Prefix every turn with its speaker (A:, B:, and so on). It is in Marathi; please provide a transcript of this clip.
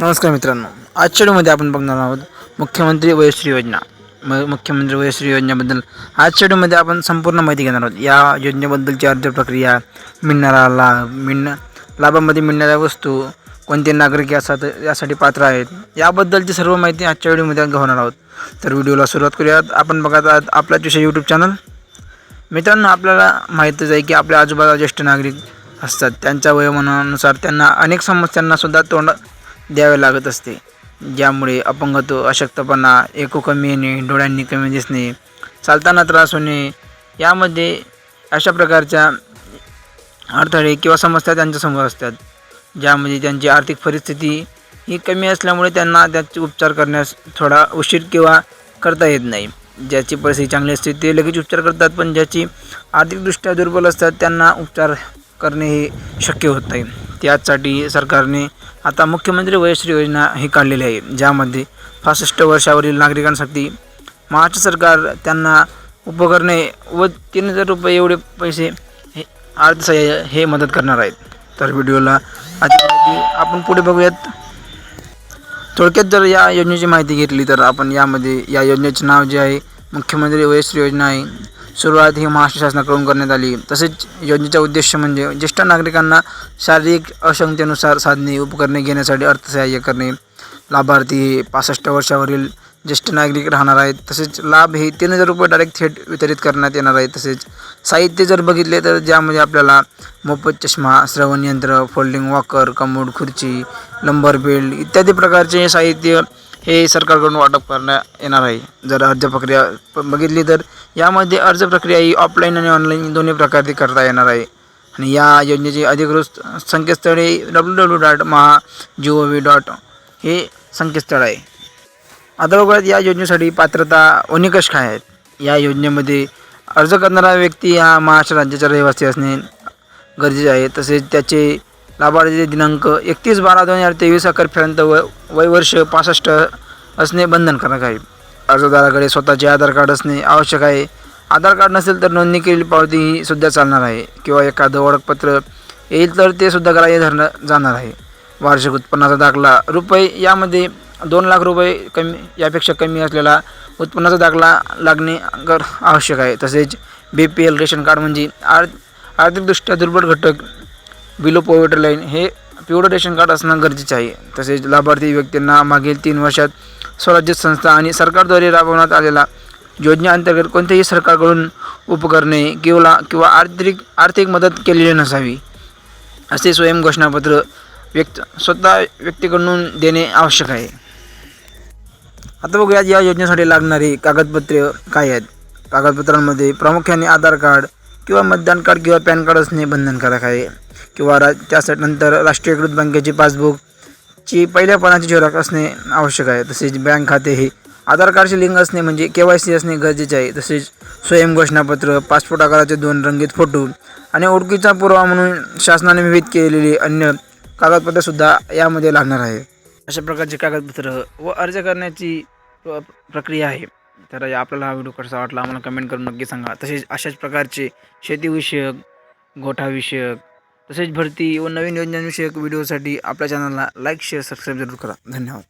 A: नमस्कार मित्रांनो आजच्या व्हिडिओमध्ये आपण बघणार आहोत मुख्यमंत्री वयश्री योजना. म मुख्यमंत्री वयश्री योजनेबद्दल आजच्या व्हिडिओमध्ये आपण संपूर्ण माहिती घेणार आहोत. या योजनेबद्दलची अर्ज प्रक्रिया मिळणारा लाभ मिळणं लाभामध्ये मिळणाऱ्या वस्तू कोणते नागरिक यासाठी यासाठी पात्र आहेत याबद्दलची सर्व माहिती आजच्या व्हिडिओमध्ये घेणार आहोत. तर व्हिडिओला सुरुवात करूयात. आपण बघत आहात आपला विषय यूट्यूब चॅनल मित्रांनो आपल्याला माहीतच आहे की आपल्या आजूबाजूला ज्येष्ठ नागरिक असतात. त्यांच्या वयोमानानुसार त्यांना अनेक समस्यांना सुद्धा तोंड द्यावे लागत असते. ज्यामुळे अपंगत्व अशक्तपणा एकू कमी येणे डोळ्यांनी कमी दिसणे चालताना त्रास होणे यामध्ये अशा प्रकारच्या अडथळे किंवा समस्या त्यांच्यासमोर असतात. ज्यामध्ये त्यांची आर्थिक परिस्थिती ही कमी असल्यामुळे त्यांना त्याचे उपचार करण्यास थोडा उशीर किंवा करता येत नाही. ज्याची परिस्थिती चांगली असते ते लगेच उपचार करतात पण ज्याची आर्थिकदृष्ट्या दुर्बल असतात त्यांना उपचार करणे हे शक्य होत नाही. त्यासाठी सरकारने आता मुख्यमंत्री वयश्री योजना ही काढलेली आहे ज्यामध्ये पासष्ट वर्षावरील नागरिकांसाठी महाराष्ट्र सरकार त्यांना उपकरणे व तीन हजार रुपये एवढे पैसे हे अर्थसहाय्य हे मदत करणार आहेत. तर व्हिडिओला आधी आपण पुढे बघूयात. थोडक्यात जर या योजनेची माहिती घेतली तर आपण यामध्ये या योजनेचे नाव जे आहे मुख्यमंत्री वयश्री योजना आहे. सुरुवात ही महाराष्ट्र शासनाकडून करण्यात आली. तसेच योजनेचा उद्देश म्हणजे ज्येष्ठ नागरिकांना शारीरिक अक्षमतेनुसार साधने उपकरणे घेण्यासाठी अर्थसहाय्य करणे. लाभार्थी हे पासष्ट वर्षावरील ज्येष्ठ नागरिक राहणार आहेत. तसेच लाभ हे तीन हजार रुपये डायरेक्ट थेट वितरित करण्यात येणार आहे. तसेच साहित्य जर बघितले तर ज्यामध्ये आपल्याला मोफत चष्मा श्रवण यंत्र फोल्डिंग वॉकर कमोड खुर्ची नंबर बेल्ट इत्यादी प्रकारचे साहित्य हे सरकारकडून वाटप करण्यात येणार आहे. जर अर्ज प्रक्रिया प- बघितली तर यामध्ये अर्ज प्रक्रिया ही ऑफलाईन आणि ऑनलाईन दोन्ही प्रकारे करता येणार आहे. आणि या योजनेचे अधिकृत संकेतस्थळ हे W W dot Maha G O V dot हे संकेतस्थळ आहे. आता बघूयात या योजनेसाठी पात्रता व निकष काय आहेत? या योजनेमध्ये अर्ज करणारा व्यक्ती हा महाराष्ट्र राज्याचा रहिवासी असणे गरजेचे आहे. तसेच त्याचे लाभार्थीचे दिनांक एकतीस बारा दोन हजार तेवीस अखेरपर्यंत व वय वर्ष पासष्ट असणे बंधनकारक आहे. अर्जदाराकडे स्वतःचे आधार कार्ड असणे आवश्यक आहे. आधार कार्ड नसेल तर नोंदणी केलेली पावती ही सुद्धा चालणार आहे किंवा एखादं ओळखपत्र येईल तर ते सुद्धा ग्राह्य धरलं जाणार आहे. वार्षिक उत्पन्नाचा दाखला रुपये यामध्ये दोन लाख रुपये कमी यापेक्षा कमी असलेला उत्पन्नाचा दाखला लागणे गर आवश्यक आहे. तसेच B P L ration card म्हणजे आर् आर्थिकदृष्ट्या दुर्बल घटक बिलो पॉवर्टी लाईन हे पिवळं रेशन कार्ड असणं गरजेचं आहे. तसेच लाभार्थी व्यक्तींना मागील तीन वर्षात स्वराज्य संस्था आणि सरकारद्वारे राबवण्यात आलेला योजनेअंतर्गत कोणत्याही सरकारकडून उपकरणे किंवा किंवा आर्थिक आर्थिक मदत केलेली नसावी असे स्वयं घोषणापत्र व्यक्त स्वतः व्यक्तीकडून देणे आवश्यक आहे. आता बघूयात या योजनेसाठी लागणारी कागदपत्रे काय आहेत? कागदपत्रांमध्ये प्रामुख्याने आधार कार्ड किंवा मतदान कार्ड किंवा पॅन कार्ड असणे बंधनकारक आहे. किंवा रा त्यासाठी नंतर राष्ट्रीयकृत बँकेची पासबुकची पहिल्या पानाची झेरॉक्स असणे आवश्यक आहे. तसेच बँक खाते हे आधार कार्डचे लिंक असणे म्हणजे के वाय सी असणे गरजेचे आहे. तसेच स्वयं घोषणापत्र पासपोर्ट आकाराचे दोन रंगीत फोटो आणि ओळखीचा पुरावा म्हणून शासनाने विविध केलेली अन्य कागदपत्रसुद्धा यामध्ये लागणार आहे. अशा प्रकारचे कागदपत्र व अर्ज करण्याची प्र प्रक्रिया आहे. तर या- आपल्याला हा व्हिडिओ कसा वाटला आम्हाला कमेंट करून नक्की सांगा. तसेच अशाच प्रकारचे शेतीविषयक गोठाविषयक तसेच भरती व नवीन योजनांविषयक व्हिडिओसाठी आपल्या चॅनलला लाईक शेअर सबस्क्राईब जरूर करा. धन्यवाद.